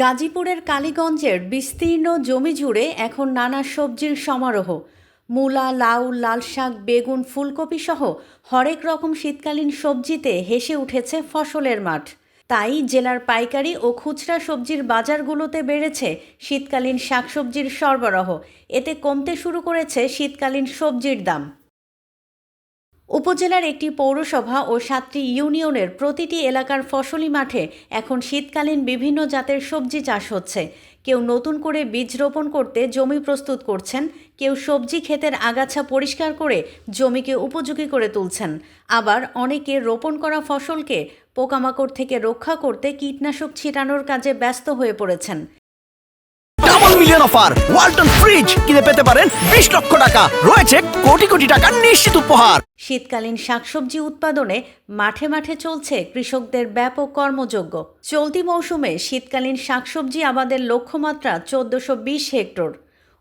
গাজীপুরের কালীগঞ্জের বিস্তীর্ণ জমি জুড়ে এখন নানা সবজির সমারোহ। মূলা, লাউ লাল শাক বেগুন ফুলকপি সহ হরেক রকম শীতকালীন সবজিতে হেসে উঠেছে ফসলের মাঠ। তাই জেলার পাইকারি ও খুচরা সবজির বাজারগুলোতে বেড়েছে শীতকালীন শাকসবজির সরবরাহ। এতে কমতে শুরু করেছে শীতকালীন সবজির দাম। উপজেলার একটি পৌরসভা ও সাতটি ইউনিয়নের প্রতিটি এলাকার ফসলি মাঠে এখন শীতকালীন বিভিন্ন জাতের সবজি চাষ হচ্ছে। কেউ নতুন করে বীজ রোপণ করতে জমি প্রস্তুত করছেন, কেউ সবজি ক্ষেতের আগাছা পরিষ্কার করে জমিকে উপযোগী করে তুলছেন। আবার অনেকে রোপণ করা ফসলকে পোকামাকড় থেকে রক্ষা করতে কীটনাশক ছিটানোর কাজে ব্যস্ত হয়ে পড়েছেন। মিলিয়ন অফার ওয়ালটন ফ্রিজ কিনে পেতে পারেন বিশ লক্ষ টাকা। রয়েছে কোটি কোটি টাকার নিশ্চিত উপহার। শীতকালীন শাকসবজি উৎপাদনে মাঠে মাঠে চলছে কৃষকদের ব্যাপক কর্মযোগ্য চলতি মৌসুমে শীতকালীন শাকসবজি আবাদের লক্ষ্যমাত্রা চোদ্দশো বিশ হেক্টর।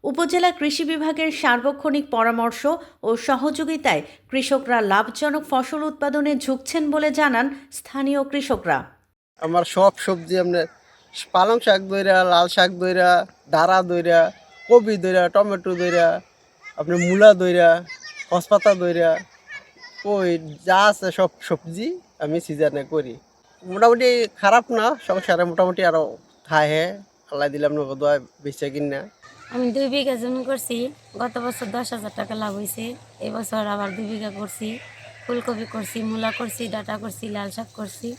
উপজেলা কৃষি বিভাগের সার্বক্ষণিক পরামর্শ ও সহযোগিতায় কৃষকরা লাভজনক ফসল উৎপাদনে ঝুঁকছেন বলে জানান স্থানীয় কৃষকরা। আমার সব সবজি আপনার পালং শাক দইরা, লাল শাক দইরা দাঁড়া দইরা কবি দইরা, টমেটো দইরা, আপনার মূলা দইরা, কসপাতা দইরা ওই যা আছে সব সবজি আমি সিজনে করি। মোটামুটি খারাপ না, সংসারে মোটামুটি আরও খায় হে আল্লাহ দিলাম না বোধ বেঁচে কিনা। আমি দুই বিঘা জমি করছি, গত বছর দশ হাজার টাকা লাভ হয়েছে এবছর আবার দুই বিঘা করছি। ফুলকপি করছি, মূলা করছি, ডাটা করছি, লাল শাক করছি।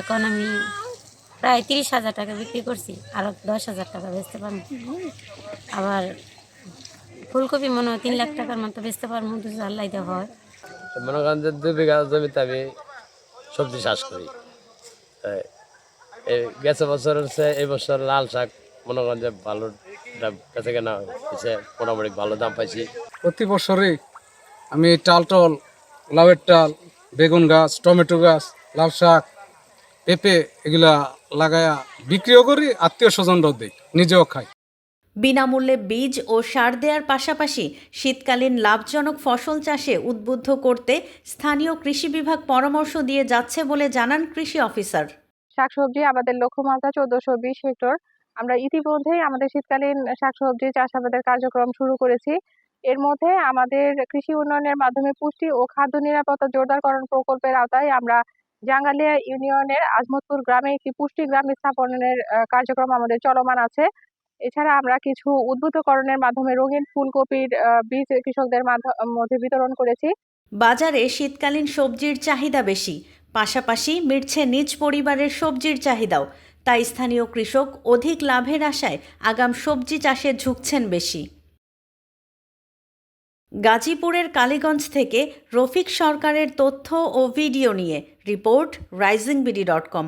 এখন আমি প্রায় তিরিশ হাজার টাকা বিক্রি করছি আরও দশ হাজার টাকা বেচতে পারব। আবার ফুলকপি মনে হয় তিন লাখ টাকার মতো বেচতে পারব দু আল্লাহ দেওয়া হয়। মনে করেন যে দুই বিঘা জমিতে আমি সবজি চাষ করি। এই গেছে বছর হচ্ছে এই বছর লাল শাক মনে করেন যে ভালো দাম বেঁচে কেনা হয়েছে মোটামুটি ভালো দাম পাইছি। প্রতি বছরই আমি টাল টল লাউয়ের টাল বেগুন গাছ টমেটো গাছ লাউ শাক পেঁপে এগুলা লাগায়া বিক্রিও করি আত্মীয় স্বজনরাও দিই নিজেও খাই বিনামূল্যে বীজ ও সার দেওয়ার পাশাপাশি শীতকালীন লাভজনক ফসল চাষে উদ্বুদ্ধ করতে স্থানীয় কৃষি বিভাগ পরামর্শ দিয়ে যাচ্ছে বলে জানান কৃষি অফিসার। শাকসবজি আমাদের লক্ষ্যমাত্রা চোদ্দশো বিশ হেক্টর। আমরা ইতিমধ্যেই আমাদের শীতকালীন শাকসবজি চাষাবাদের কার্যক্রম শুরু করেছি। এর মধ্যে আমাদের কৃষি উন্নয়নের মাধ্যমে পুষ্টি ও খাদ্য নিরাপত্তা জোরদারকরণ প্রকল্পের আওতায় আমরা জাঙ্গালিয়া ইউনিয়নের আজমতপুর গ্রামে একটি পুষ্টি গ্রাম স্থাপনের কার্যক্রম আমাদের চলমান আছে। এছাড়া আমরা কিছু উদ্বুদ্ধকরণের মাধ্যমে রঙিন ফুলকপির বীজ কৃষকদের মধ্যে বিতরণ করেছি। বাজারে শীতকালীন সবজির চাহিদা বেশি, পাশাপাশি মিটছে নিজ পরিবারের সবজির চাহিদাও। তাই স্থানীয় কৃষক অধিক লাভের আশায় আগাম সবজি চাষে ঝুঁকছেন বেশি। গাজীপুরের কালীগঞ্জ থেকে রফিক সরকারের তথ্য ও ভিডিও নিয়ে report rising BD dot com.